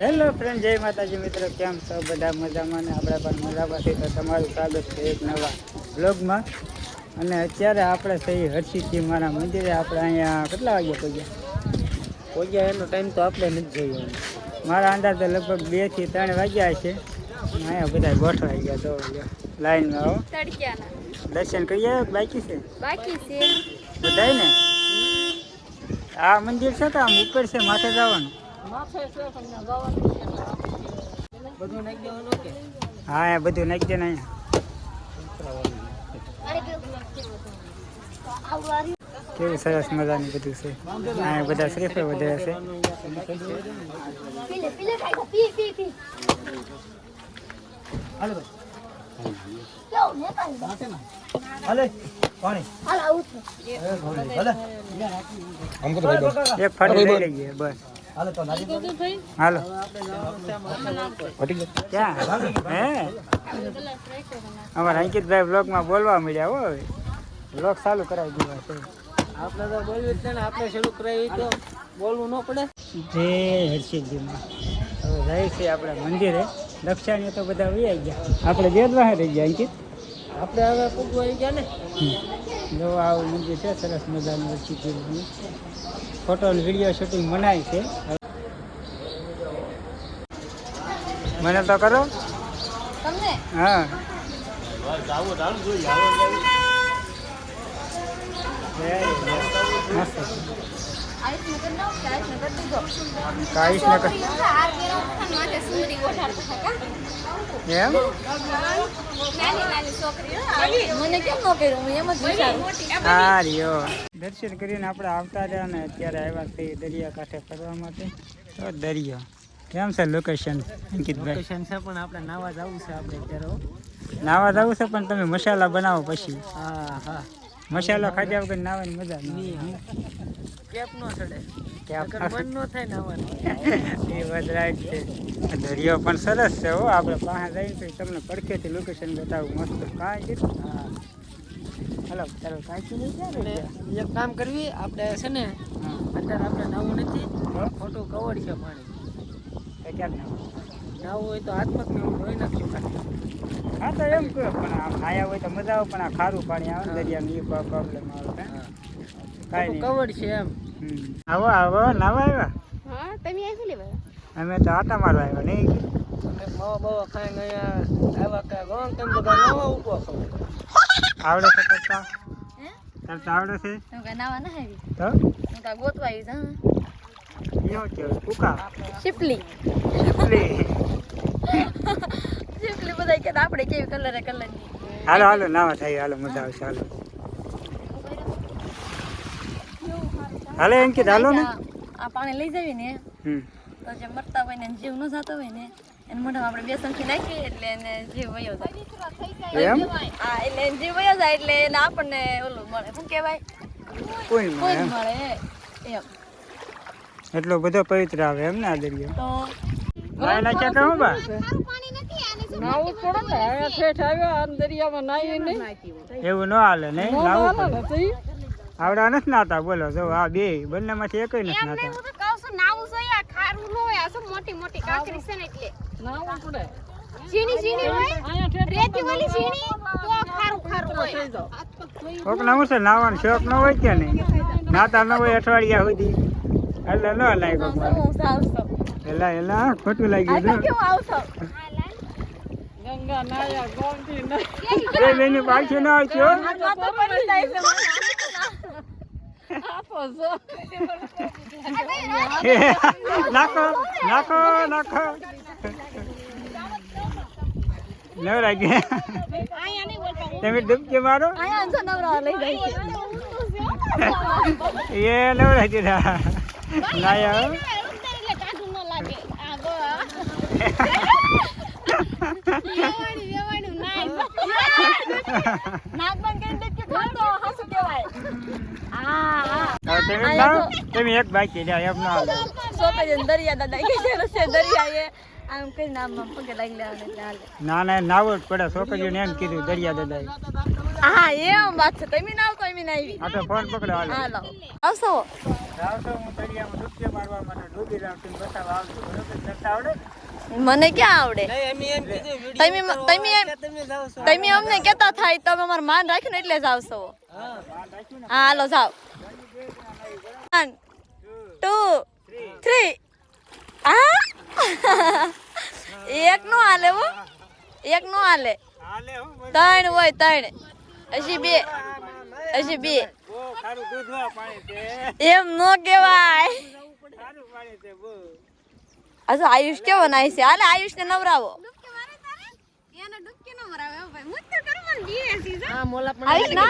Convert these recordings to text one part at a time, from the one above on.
Hello friend જય માતાજી મિત્રો કેમ છો? બધા મજામાં ને આપણે પણ મજામાં છીએ તો તમારું સ્વાગત છે એક નવા બ્લોગમાં અને અત્યારે આપણે થઈ હર્ષિતજી મારા મંદિરે. આપણે અહીંયા કેટલા વાગે પહોંચ્યા? પહોંચ્યા એનો ટાઈમ તો આપણે નથી જોયો મારા અંદાજે લગભગ બેથી ત્રણ વાગ્યા છે. અહીંયા બધા ગોઠવાઈ ગયા તો લાઈનમાં આવો દર્શન કરી આવ્યો બાકી છે? બાકી છે. બધાય ને આ મંદિર છે તો આમ ઉપર છે માથે જવાનું? હા એ બધું નાખી દે ને કેવું સરસ મજાનું બધું છે. અહીંયા બધા શ્રીફળ વધારે છે. એક ફરી લઈ લઈએ બસ. હાલે તો હાલો. ક્યાં? હે? અમારા અંકિતભાઈ બ્લોગમાં બોલવા મળ્યા હો હવે. બ્લોગ ચાલુ કરાવી દીધા છે. આપણે તો બોલવી જ છે ને આપણે શરૂ કરાવી તો બોલવું ન પડે. જય હર્ષિતજીમાં હવે જાય છે આપણે મંદિરે. દક્ષિણીઓ તો બધા વહી ગયા. આપણે વેદવાહે રહી ગયા અંકિત? આપણે હવે પૂગવા ગયા ને. જો આવું મંદિર છે સરસ મજાનું હર્ષિતજીનું ફોટો અને વીડિયો શૂટિંગ મનાય છે. મને તો કરો. તમને? હા. મસ્ત એમ? હું. રહ્યો દર્શન કરીને આપણે આવતા રહ્યા ને અત્યારે આવ્યા છીએ દરિયા કાંઠે ફરવા માટે તો દરિયો. કેમ છે લોકેશન અંકિતભાઈ? લોકેશન છે પણ આપણે નાવા જવું છે આપણે અત્યારે નાવા જવું છે પણ તમે મસાલા બનાવો પછી. હા હા. મસાલો ખાધા વગર નાવાની મજા નહીં કેપ નો ચડે. કેપ નકર મન નો થાય નાવાનું એ વાત છે. દરિયો પણ સરસ છે હો. આપણે પાસે જઈને તો તમને પડખેથી લોકેશન બતાવું મસ્ત. કાંઈ હા. હલો ચાલો કાંઈ એક કામ કરવી આપણે છે ને અત્યારે આપણે નવું નથી ખોટું કવર છે પાણી. ક્યાં નવું? નાવું હોય તો હાથમાં એવું ધોઈ નાખ્યું ખાલી. હા તો એમ કહો. પણ આમ આયા હોય તો મજા આવે પણ આ ખારું પાણી આવે ને દરિયાનું એ પ્રોબ્લેમ આવે હે? કાંઈ કવડ છે એમ. હમ. આવો આવો નાવા આવ્યા. હા તમે આવી લેવા અમે તો આટા મારવા આવ્યા નહીં? માવા બાવા ખાઈને અહીંયા આવ્યા કે ગણ તેમ બધા નાવા ઊભો આવડે છે કરતા કરતા આવડે છે. હું કે નાવા ના આવી તો? હું તો ગોતવા આવી જા યો કે કુકા? શિપલી. લે શિપલી બધા કે આપણે કેવી કલર કલરની? હાલો હાલો નાવા થાય હાલો મજા આવશે હાલો. હાલો એમ કે હાલો ને. આ પાણી લઈ જાવી ને. તો જે મરતા હોય ને જીવ ન જતો હોય ને એને મોઢા આપણે બેસનથી નાખીએ એટલે એને જીવ વયો જાય. એમ? હા એટલે એને જીવ વયો જાય એટલે એને આપણને ઓલું મળે. શું કહેવાય? કોઈ કોઈ મળે એમ. એટલો બધો પવિત્ર આવે એમ ને આ દરિયો. તો નાય નાખ્યા કહું બા? નાવું પડે ને. ઠેઠ આવ્યો આમ દરિયામાં નાહી નહીં. એવું ન હાલે નહીં? પડે. આવડા નથી નાતા બોલો જો આ બે બંને માંથી એક નથી નાતા. હું તો કહું છું નાવું જોઈએ આ ખારું ન હોય આ શું મોટી મોટી કાંકરી છે ને એટલે. નાવું પડે. ઝીણી ઝીણી હોય રેતી વાળી ઝીણી તો ખારું ખારું હોય. કોક નવું છે નાવાનો શોખ ન હોય કે નહીં? નાતા ન હોય અઠવાડિયા સુધી. એટલે ન લાગ્યો એલા એલા ખોટું લાગ્યું તો કેવું આવશો ગંગા નાયા પાછું ના આવજો. છો નાખો નાખો નાખો. નવરા ગયા તમે ડૂબકી મારો? નવરા લઈ જાય એ નવરા દીધા નાયા હો. એટલે કાઢું ન લાગે આ ગો વેવાણી વેવાણી ના નાક બંધ કરીને ડૂબકી ખાતો? હાસુ કહેવાય આ તમે તમે એક બાકી રહ્યા એમ ના સો જઈને દરિયા દાદા કે છે રસ્તે દરિયા એ આમ કરીને નામ આમ પગે લાગી લેવાને ના ના નાવો જ પડે છોકરીઓને એમ કીધું દરિયા દાદા હા એમ વાત છે. તમે નાવ તો એમ ના આવી આ તો ફોન પકડો હાલો. હાલો. આવશો? આવશો હું દરિયામાં ડૂબકી મારવા માટે ડૂબી રહ્યો છું બતાવ આવતું બરોબર તરતા આવડે મને ક્યાં આવડે? તમે તમે તમે અમને કેતા થાય તમે અમારું માન રાખ્યું ને એટલે જ આવશો. હા હાલો જાઓ. વન ટુ થ્રી આ એક નો હાલે હો એક નો હાલે હો. ત્રણ હોય ત્રણ હજી બે હજી બે એમ નો કહેવાય ખારું પાણી છે બહુ હજુ આયુષ કેવો નાય છે હાલે આયુષ ને નવરાવો ડૂબકી મારે તારે એને ડૂબકી ન મરાવે હો ભાઈ મુત તો કરું મને બીવે છે જા હા મોલા પણ આયુષ ના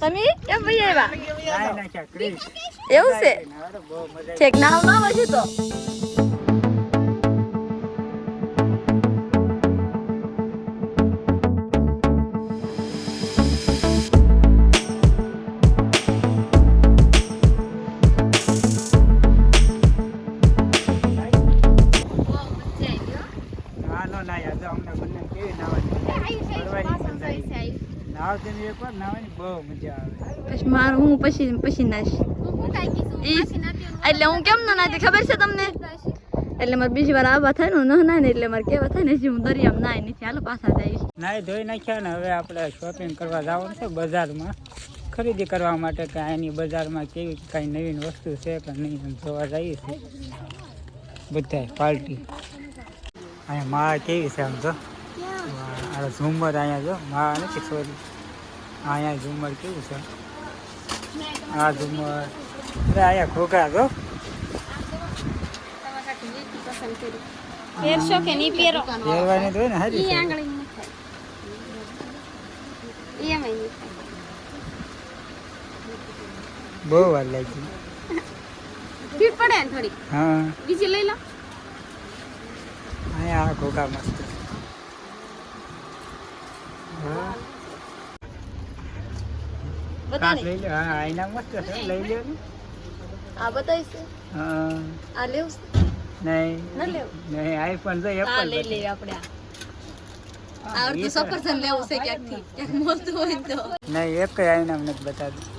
તમે? કેમ ભાઈ આવ્યા. એવું છે? છેક ના વજુ તો. ના યાર અમને બંને કેવી નાવાની નાવ નાવાની બહુ મજા આવે. પછી મારું હું પછી પછી નાશ. એટલે હું કેમ ના નાતી ખબર છે તમને? એટલે મારે બીજી વાર આવવા થાય ને ના ને એટલે મારે કેવા થાય ને હજી હું દરિયામાં નાય નથી. હાલો પાછા જઈશ. નાય ધોઈ નાખ્યા ને હવે આપણે શોપિંગ કરવા જવાનું છે બજારમાં. ખરીદી કરવા માટે કે એની બજારમાં કેવી કાંઈ નવીન વસ્તુ છે કે નહીં એમ જોવા જઈએ છીએ. બધાય પાર્ટી. અહીંયા મા કેવી છે આમ જો? આ ઝુમર અહીંયા જો મા નથી કિશોરી અહીંયા ઝુમર કેવું છે? આ ઝુમર. અરે અહીંયા ઘોઘરા જો. પહેરશો કે નહીં પહેરો? પહેરવાની તો ને હારી ઈ આંગળી નહીં થાય. ઈ નહીં થાય. બહુ વાર લાગી ભીડ પડે ને થોડી હા. બીજી લઈ લો. અહીંયા ઘોઘા મસ્ત છે. હા. લઈ લો હા આઈના મસ્ત છે લઈ લો આ બતાવી હા. આ લેવું નહીં. ન લેવું? નહીં આઈફોન તો એપલ લઈ લઈએ આપણે આ. આ સફરજન લેવું છે ક્યાંકથી? ક્યાંક મળતું હોય તો. નહીં એક આઈના નથી બતાવ્યું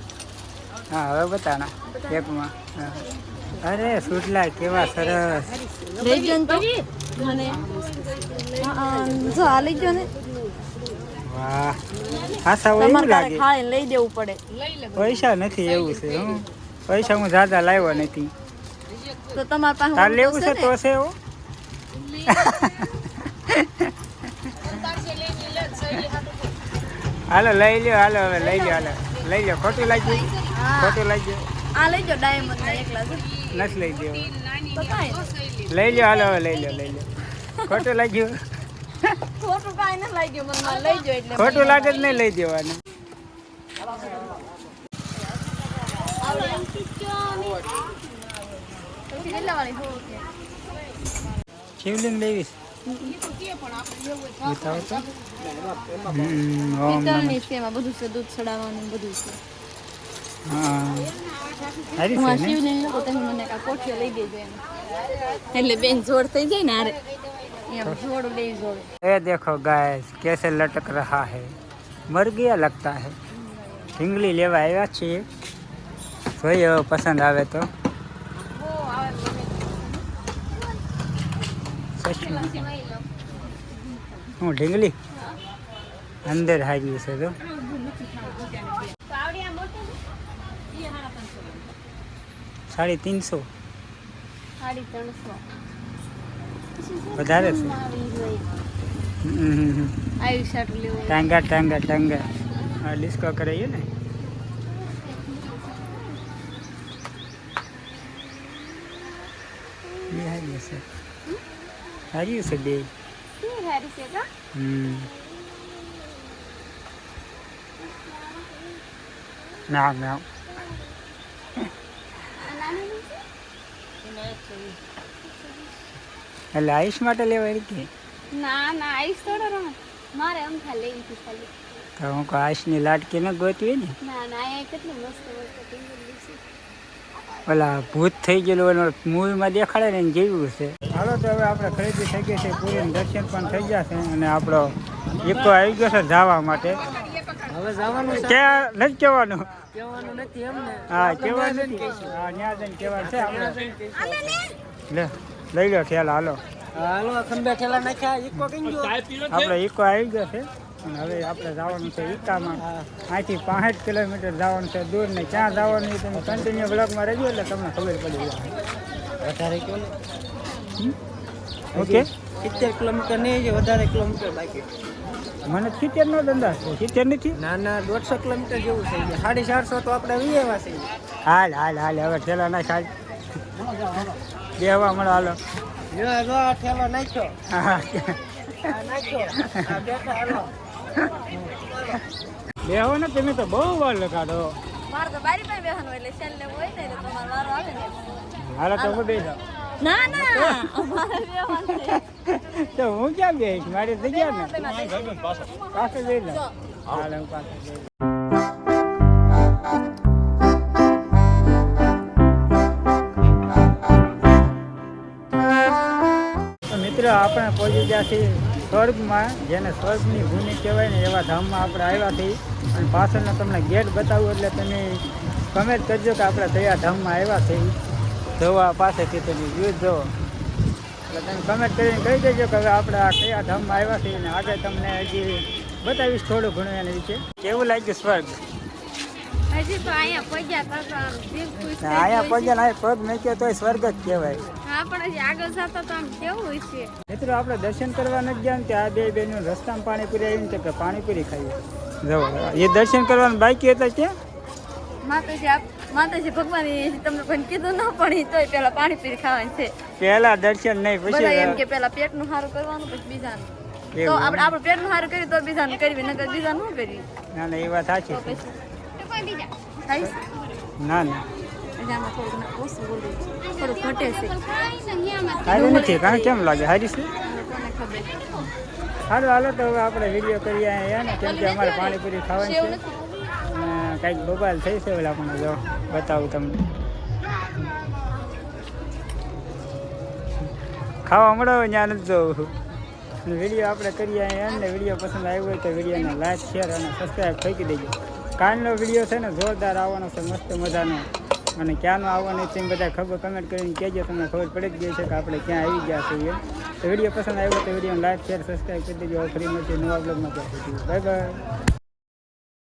હા હવે બતાના એકમાં. હા. અરે સુટલા કેવા સરસ. લઈ ગયો ને તો. મને હા, જો આ લઈ ગયો ને. વાહ. આશા હોય એવું લાગે? ખાઈને લઈ દેવું પડે. પૈસા નથી એવું છે હું. પૈસા હું જ્યાદા લાવ્યો નથી. તો તમારા પાસે તાર લેવું છે તો છે હાલો લઈ લ્યો હાલો હવે લઈ લ્યો હાલો. લઈ લ્યો ખોટું લાગ્યું? હા. ખોટું લાગ્યું? આ લઈ જો ડાયમંડ ના એકલા નથી લઈ ગયો લઈ લ્યો હાલો હવે લઈ લ્યો લઈ લ્યો. ખોટું લાગ્યું? ખોટું કાંઈ નથી લાગ્યું મને લઈ જાઓ એટલે ખોટું લાગે જ નહીં લઈ દેવાનું? શિવલિંગ લેવી ને? લઈ એટલે બેન જોડ થઈ જાય ને હારે એમ જોડું લઈ જોડે ये देखो गाइस कैसे लटक रहा है मर गया लगता है ઢીંગલી લેવા આવ્યા છીએ જોઈએ હવે પસંદ આવે તો સચમાં. હું ઢીંગલી અંદર હારી છે તો સાડી તીનસો સાડી ત્રણસો વધારે છે હમ. આવી શર્ટ લેવું ટાંગા ટાંગા ટાંગા હા ડિસ્કો કરાઈએ ને બે હારી છે હારી છે બે કેવી હારી છે કા હમ ના ના એટલે આયુષ માટે લેવાય કે? ના ના આઈસ થોડો રમે. મારે અંખા લેવી હતી ખાલી. તો હું કહું આઈસની લાટકી ન ગોતવી ને? ના ના એ કેટલું મસ્ત મસ્ત ઓલા ભૂત થઈ ગયેલું એનો મૂવીમાં દેખાડે ને જેવું છે. હાલો તો હવે આપણે ખરીદી થઈ ગઈ છે પૂરી દર્શન પણ થઈ ગયા છે અને આપણો એકો આવી ગયો છે જવા માટે. હવે જવાનું ક્યાં નથી કહેવાનું? કહેવાનું નથી એમને. હા કહેવાનું નથી. હા ત્યાં જઈને કહેવાનું છે આપણે. લે. લઈ લો ઠેલા હાલો. હાલો ખંભે ઠેલા નાખ્યા ઈકો કઈ ગયો? આપણે ઇકો આવી ગયો છે. અને હવે આપણે જવાનું છે ઈકામાં. અહીંથી પાંસઠ કિલોમીટર જવાનું છે દૂર ને ક્યાં જવાનું તમે કન્ટિન્યુ બ્લોગમાં રહેજો એટલે તમને ખબર પડી જાય. વધારે કયો ને? ઓકે. સિત્તેર કિલોમીટર નહીં છે વધારે કિલોમીટર બાકી. મને સિત્તેર નો ધંધા છે. સિત્તેર નથી? ના ના દોઢસો કિલોમીટર જેવું થઈ ગયું સાડી ચારસો તો આપણે વીએવા છે હાલ હાલ હાલ. હવે ઠેલા ના સાહેબ બેહવા મળો હાલો. ઠેલો નાખ્યો. હા. આ નાખ્યો. આ બેઠા હાલો. બેહો ને તમે તો બહુ વાર લગાડો. મારે તો બારી પાસે બેસવાનું એટલે છેલ્લે હોય ને એટલે તમારો વારો આવે ને. હાલો તો હું બેસા ના ના. તો હું ક્યાં બેહીશ? મારી જગ્યા ને. પાસે જઈ લઉં હાલ હું જઈ મિત્રો આપણે પહોંચી ગયા છીએ સ્વર્ગમાં જેને સ્વર્ગની ભૂમિ કહેવાય ને એવા ધામમાં આપણે આવ્યા છીએ. અને પાછળનો તમને ગેટ બતાવું એટલે તમે કમેન્ટ કરજો કે આપણે કયા ધામમાં આવ્યા છીએ. જોવા પાસેથી તમે વ્યૂઝ જો. એટલે તમે કમેન્ટ કરીને કહી દેજો કે હવે આપણે આ કયા ધામમાં આવ્યા છીએ અને આગળ તમને હજી બતાવીશ થોડું ઘણું એના વિશે. કેવું લાગ્યું સ્વર્ગ? હજી તો અહીંયા પગ્યા અહીંયા ગયું પગે મેક્યો તોય સ્વર્ગ જ કહેવાય. છે. હા આગળ જતા તો આમ કેવું છે? મિત્રો આપણે દર્શન કરવા નથી ગયા ને ત્યાં આ બે બેનો રસ્તામાં પાણીપુરી આવીને તો કે પાણીપુરી ખાઈએ. જવો એ દર્શન કરવાનું બાકી હતા ક્યાં? માતાજી આપ માતાજી ભગવાન તમને પણ કીધું ન પણ તોય પેલા પાણી પીરી ખાવાની છે. પેલા દર્શન નહીં પછી એમ કે પેલા પેટનું સારું કરવાનું પછી બીજાનું. તો આપણે આપણું પેટનું સારું કર્યું તો બીજાનું કરવી નકર બીજાનું ન કરવી ના ના એ વાત સાચી તો છે પછી તો કોઈ બીજા. ના ના. એટલે થોડુંક ઓછું બોલું છું. ઘટે છે. સારું નથી કાંઈ કેમ લાગે? હારી છે? સારું હાલો તો હવે આપણે વીડિયો કરીએ અહીંયા ને કેમ કે અમારે પાણીપુરી ખાવાની છે. અને કાંઈક બબાલ થઈ છે ઓલા આપણને જો બતાવું તમને. ખાવા મળો ત્યાં નથી જવું. વીડિયો આપણે કરીએ અહીંયા વીડિયો પસંદ આવ્યો હોય તો વિડીયોને લાઈક શેર અને સબસ્ક્રાઈબ ફેંકી દેજો. કાલનો વીડિયો છે ને જોરદાર આવવાનો છે મસ્ત મજાનો. અને ક્યાંનો આવવાનું છે બધા ખબર કમેન્ટ કરીને કહેજો, તમને ખબર પડી જ ગઈ છે કે આપણે ક્યાં આવી ગયા છીએ. તો વીડિયો પસંદ આવ્યો તો વીડિયો લાઈક શેર સબસ્ક્રાઈબ કરી દેજો. ફરી મળશે નવા બ્લોગમાં બાય બાય